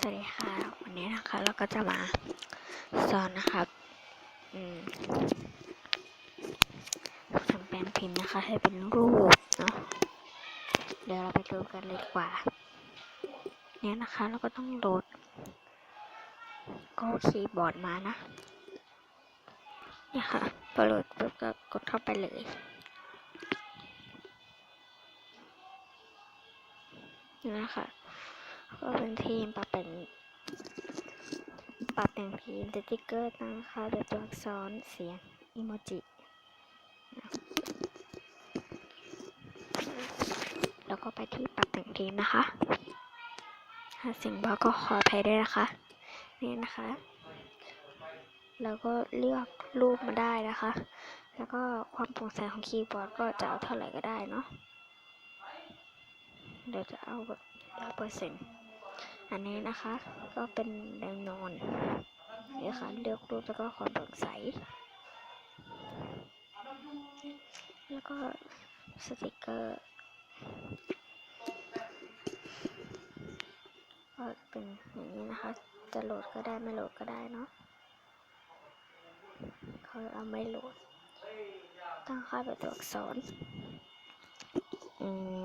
สวัสดีค่ะ วันนี้นะคะเราก็จะมาสอนนะครับทำแปลนพิมพ์นะคะ ให้เป็นรูปเนาะเดี๋ยวเราไปดูกันเลยดีกว่า เนี่ยนะคะเราก็ต้องโหลดก็คีย์บอร์ดมานะเนี่ยค่ะพอโหลดปุ๊บก็กดเข้าไปเลยนี่นะคะ ก็เป็นทีมปรับเป็นปรับแต่งทีมสติ๊กเกอร์นะคะโดยตัวอักษรเสียงอิโมจิแล้วก็ไปที่ปรับแต่งทีมนะคะหาสิ่งบ้าก็ขออภัยด้วยนะคะ นี่นะคะ แล้วก็เลือกรูปมาได้นะคะ แล้วก็ความโปร่งใสของคีย์บอร์ดก็จะเอาเท่าไหร่ก็ได้เนาะเดี๋ยวจะเอาแบบร้อยเปอร์เซ็นต์ อันนี้นะคะ ก็เป็นแรงนอนนี่ค่ะเลือกรูปแล้วก็ความโปร่งใส แล้วก็สติกเกอร์ก็เป็นอย่างนี้นะคะ จะโหลดก็ได้ไม่โหลดก็ได้เนาะเขาเอาไม่โหลด ตั้งค่าเป็นตัวอักษร อืม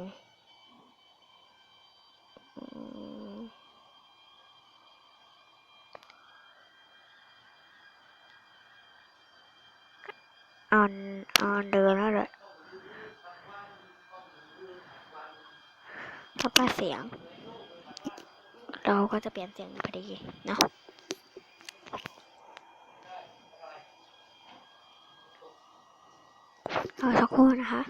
ออนออนเดินแล้วเลยถ้าป้าเสียง เราก็จะเปลี่ยนเสียงพอดีเนาะเอาสักครู่นะคะ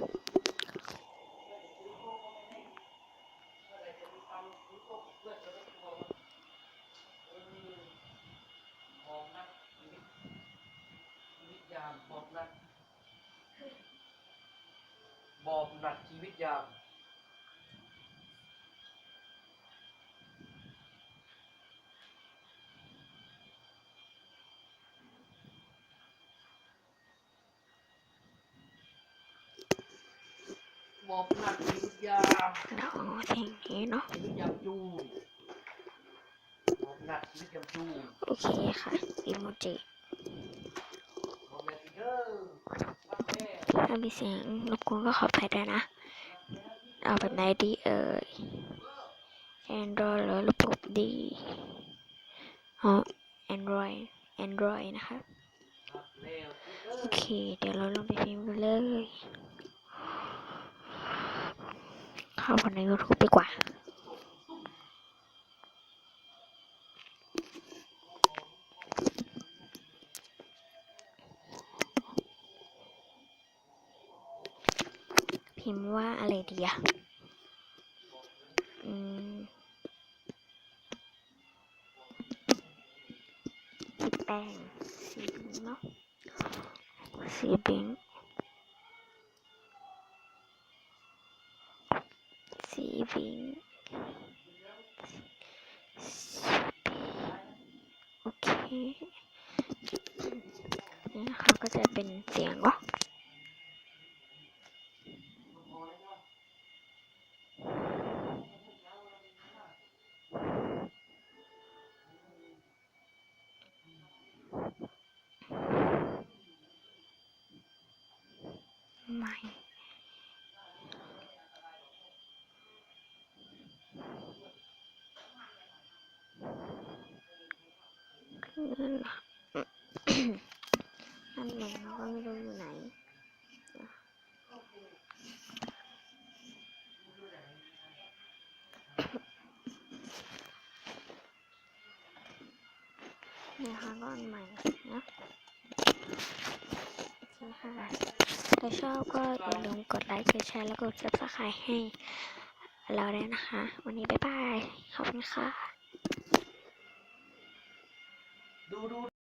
บอบนัด บอบนัดชีวิตยามบอบนัดชีวิตยามเราเอาเพลงนี้เนาะชีวิตยามจูนบอบนัดชีวิตยามจูนโอเคค่ะอิโมจิบอบนัดอีกเด้อรักแม่ ถ้ามีเสียงรบกวนก็ขออภัยด้วยนะ เอาแบบไหนดีเอ่ย Android หรือระบบดีอ๋อ Android Android นะคะ โอเค เดี๋ยวเราลงไปพิมพ์กันเลย เข้าไปใน YouTube ดีกว่า พิมพ์ว่าอะไรดีอะอืมสีแป้งสีบิงเนาะสีบิงสีบิงโอเคนี่นะคะก็จะเป็นเสียงเนาะ ไม่นั่นน่ะเราก็ไม่รู้อยู่ไหนนี่ค่ะก็อันใหม่นะโอเคค่ะ ถ้าชอบก็อย่าลืมกดไลค์กดแชร์แล้วกด subscribe ให้เราด้วยนะคะ วันนี้บ๊ายบาย ขอบคุณค่ะดูดู